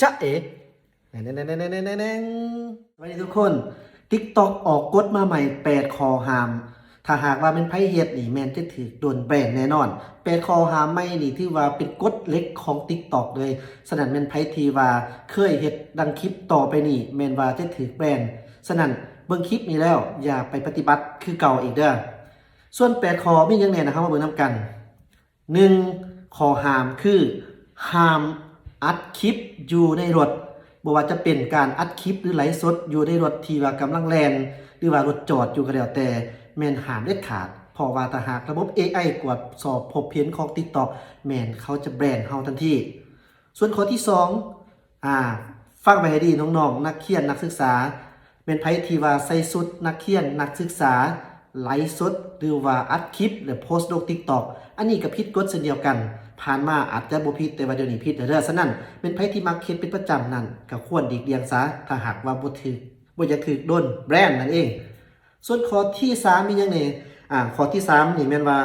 จ๊ะเอ๋แน่แน่แน่แน่แน่แน่แน่สวัสดีทุกคน TikTok ออกกฎมาใหม่ 8 คอหาม ถ้าหากว่าเป็นไพ่เฮ็ดนี่แมนจะถือโดนแบนแน่นอน 8 คอหามไม่นี่ที่ว่าเป็นกฎเล็กของ TikTok เลย สนั่นแมนไพ่ทีว่าเคยเฮ็ดดังคลิปต่อไปนี่แมนว่าจะถือแบนสนั่นเบิ่งคลิปนี้แล้วอย่าไปปฏิบัติคือเก่าอีกเด้อ ส่วน 8 คอมียังแน่นะครับมาเบิ่งนํกันหนึ่งข้อหามคือหาม อัดคลิปอยู่ในรถบ่ว่าจะเป็นการอัดคลิปหรือไลฟ์สดอยู่ในรถที่ว่ากำลังแลนหรือว่ารถจอดอยู่ก็แล้วแต่แม่นหามเด็ดขาดพราะว่าถ้าหากระบบ AI กวดสอบพบเห็นของ TikTok แม่นเขาจะแบนเฮาทันทีส่วนข้อที่สองอ่าฟังไปให้ดีน้องๆนักเขียนนักศึกษาเป็นไพทีว่าใส่สุดนักเขียนนักศึกษา ไลฟ์สดหรือว่าอัดคลิปหรือโพสต์ลง TikTok อันนี้ก็ผิดกฎเช่นเดียวกัน ผ่านมาอาจจะบ่ผิดแต่ว่าเดี๋ยวนี้ผิดเด้อฉะนั้นเป็นไพ่ที่มักเฮ็ดเป็นประจำนั่นก็ควรดีกเลี่ยงซะถ้าหากว่าบ่ถือบ่อยากถือโดนแบรนด์นั่นเอง ส่วนข้อที่สามมีหยังนี่อ่าข้อที่สามนี่แม่นว่า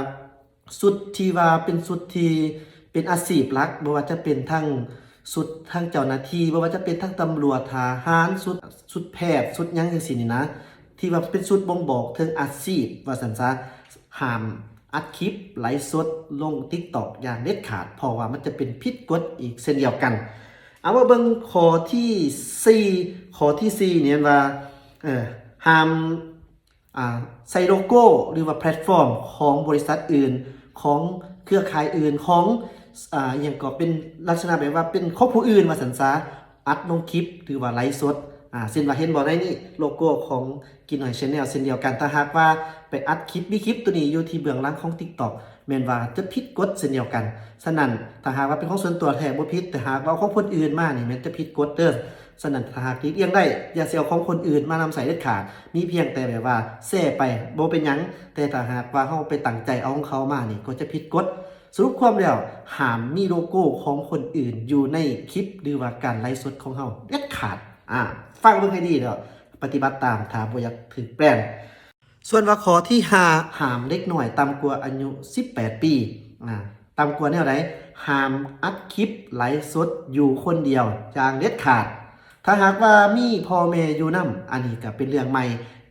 สุดที่ว่าเป็นสุดที่เป็นอาชีพหลักบ่ว่าจะเป็นทั้งสุดทั้งเจ้าหน้าที่บ่ว่าจะเป็นทั้งตำรวจทหารสุดสุดแพทย์สุดยังจังซี่นี่นะ ที่ว่าเป็นสุดบ่งบอกถึงอาชีพว่าซั่นซะห้ามอัดคลิปไลฟ์สดลง TikTok อย่างเด็ดขาด เพราะว่ามันจะเป็นผิดกฎอีกเช่นเดียวกัน เอาว่าเบิ่งข้อที่4ข้อที่4เนี่ยว่าเออห้ามอ่าใส่โลโก้หรือว่าแพลตฟอร์มของบริษัทอื่นของเครือข่ายอื่นของอ่าอย่างก็เป็นลักษณะแบบว่าเป็นของผู้อื่นมาสันซาอัดลงคลิปหรือว่าไลฟ์สด อ่าเช่นว่าเห็นบอกได้นี่โลโก้ของกินหน่อยชาแนลเช่นเดียวกันถ้าหากว่าไปอัดคลิปมีคลิปตัวนี้อยู่ที่เบื้องหลังของ TikTok แม่นว่าจะผิดกฎเช่นเดียวกันฉะนั้นถ้าหากว่าเป็นของส่วนตัวแท้บ่ผิดแต่หากว่าเอาของคนอื่นมานี่แม่นจะผิดกฎเด้อฉะนั้นถ้าหากหลีกเลี่ยงได้อย่าเสียของคนอื่นมานำใส่เด็ดขาดมีเพียงแต่แบบว่าแซ่ไปบ่เป็นยังแต่ถ้าหากว่าเฮาไปตั้งใจเอาของเขามานี่ก็จะผิดกฎสรุปความแล้วห้ามมีโลโก้ของคนอื่นอยู่ในคลิปหรือว่าการไลฟ์สดของเฮาเด็ดขาด อ่าฟังเบิ่งให้ดีเด้อปฏิบัติตามถ้าบ่อยากถือแปลงส่วนว่าขอที่หาหามเล็กหน่อยต่ำกว่าอายุ 18 ปีอ่าต่ำกว่าแนวไหนหามอัดคลิปไลฟ์สดอยู่คนเดียวจางเด็ดขาด ถ้าหากว่ามีพ่อแม่อยู่นํอันนี้ก็เป็นเรื่องใหม่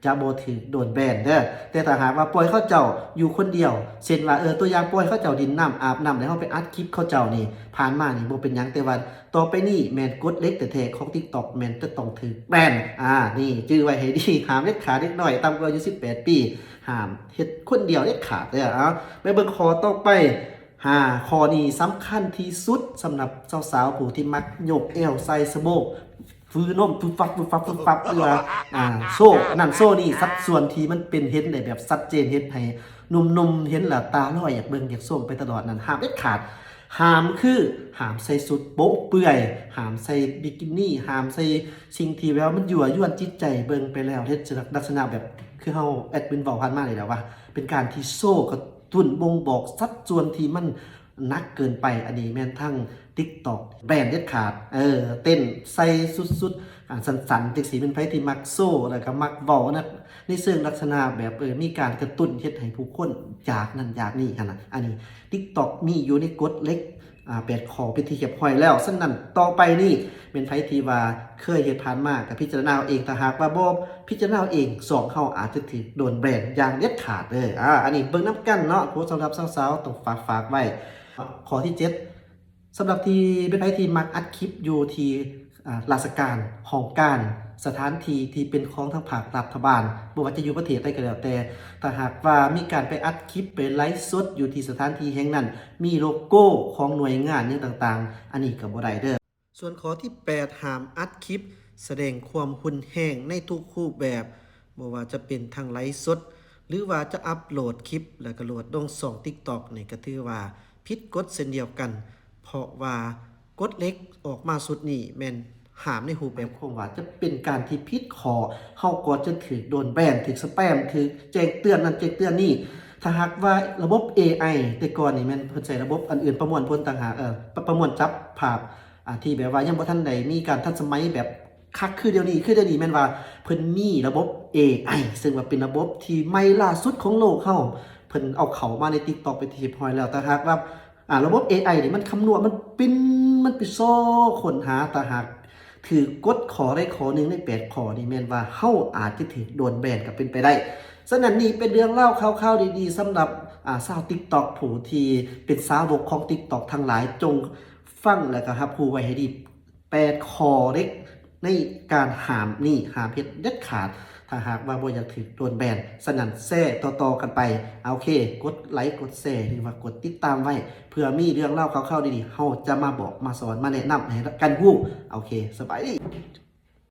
จะโบถือโดนแบนเด้อแต่ถ้าหากว่าปล่อยเข้าเจ้าอยู่คนเดียวเช่นว่าเออตัวอย่างปล่อยเข้าเจ้าดินน้ำอาบน้ำแล้วเขาไปอัดคลิปเข้าเจ้านี่ผ่านมานี่โบเป็นยังแต่ว่าต่อไปนี่แมนกดเล็กแต่แท้ของ TikTok แมนจะต้องถือแบนอ่านี่จื้อไว้ให้ดีหามเล็กขาเล็กหน่อยต่ำกว่าอายุ18 ปีหามเฮ็ดคนเดียวเด็ดขาดเด้อเอาไปเบิ่งคอต่อไปห้าข้อนี้สำคัญที่สุดสำหรับสาวๆผู้ที่มักโยกเอวใส่สะโบก ฟื้นนมฟื้นฟับฟื้นฟับฟื้นฟับเพื่ออ่าโซ่นั่นโซ่นี่สัดส่วนที่มันเป็นเห็นได้แบบชัดเจนเห็นให้หนุ่มๆเห็นแล้วตาลอยอยากเบิ่งอยากส้มไปตลอดนั้นห้ามเด็ดขาดห้ามคือห้ามใส่สุดโป๊ะเปื่อยห้ามใส่บิกินี่ห้ามใส่สิ่งที่แววมันยั่วยวนจิตใจเบิ่งไปแล้วเฮ็ดลักษณะแบบคือเฮาแอดมินบอกผ่านมาเลยแล้วว่า เป็นการที่โซ่กระตุ้นบ่งบอกสัดส่วนที่มัน นักเกินไปอันนี้แม่นทั้ง TikTok แบรนด์เด็ดขาด เออ เต้นใส่สุดๆอ่าสันๆจังสีเป็นไผที่มักโซ่แล้วก็มักเว้านะในเชิงลักษณะแบบเออมีการกระตุ้นเฮ็ดให้ผู้คนอยากนั่นอยากนี่หั่นน่ะอันนี้ TikTok มีอยู่ในกฎเล็กอ่าแปดขอเป็นที่เก็บหอยแล้วฉะนั้นต่อไปนี่เป็นไผที่ว่าเคยเฮ็ดผ่านมากับพิจารณาเองถ้าหากว่าบ่พิจารณาเองสองเฮาอาจจะถือโดนแบรนด์อย่างเด็ดขาดเลยอ่าอันนี้เบิ่งนํกันเนาะโพสสำหรับสาวๆต้องฝากฝากไว้ ข้อที่เจ็ดสำหรับที่เป็นไพที่มักอัดคลิปอยู่ที่ราชการห้องการ สถานที่ที่เป็นของทางภาครัฐบาลบ่ว่าจะอยู่ประเทศใดก็แล้วแต่ถ้าหากว่ามีการไปอัดคลิปไปไลฟ์สดอยู่ที่สถานที่แห่งนั้น มีโลโก้ของหน่วยงานเนี่ยต่างๆ อันนี้ก็บ่ได้เด้อส่วนข้อที่ 8 ห้ามอัดคลิป แสดงความหุนแห้งในทุกรูปแบบบ่ว่าจะเป็นทางไลฟ์สด หรือว่าจะอัปโหลดคลิปแล้วก็โหลดลงส่อง TikTok นี่ก็ถือว่า ผิดกฎเช่นเดียวกัน เพราะว่ากฎเล็กออกมาสุดนี่แม่นหามในหูปแบบคงว่าจะเป็นการที่ผิดขอเฮาก็จะถือโดนแบนถือสแปมถือแจ้งเตือนนั่นแจ้งเตือนนี่ถ้าหากว่าระบบ AI แต่ก่อนนี่แมันเพิ่นใช้ระบบอันอื่นประมวลผลต่างหากเออประประมวลจับภาพอ่าที่แบบว่ายังบ่ทันได้มีการทันสมัยแบบคักคือเดี๋ยวนี้คือเดี๋ยวนี้แม่นว่าเพิ่นมีระบบ AI ซึ่งว่าเป็นระบบที่ใหม่ล่าสุดของโลกเฮา เพิ่นเอาเขามาใน TikTok ไปที่เรียบร้อยแล้วแต่หากว่าอ่าระบบ AI นี่มันคำนวณมันปิ้นมันไปโซ่ค้นหาแตาหากถือกดขอได้ขอหนึ่งในแปดขอนี่แมนว่าเฮาอาจจะถือโดนแบนก็เป็นไปได้ฉะนั้นนี่เป็นเรื่องเล่าคร่าวๆดีๆสำหรับอ่าสาว TikTok ผู้ที่เป็นสาวกของ TikTok ทั้งหลายจงฟังแล้วก็รับรู้ไว้ให้ดีแปดขอเล็กในการหามนี่หามเพชรเด็ดขาด ถ้าหากว่าบ่อยากถือโดนแบนสนั่นแซ่ต่อๆกันไปเอาโอเค กดไลค์กดแชร์หรือว่ากดติดตามไว้เพื่อมีเรื่องเล่าเข้าๆดีๆเฮาจะมาบอกมาสอนมาแนะนำให้กันฮู้โอเค สบายดี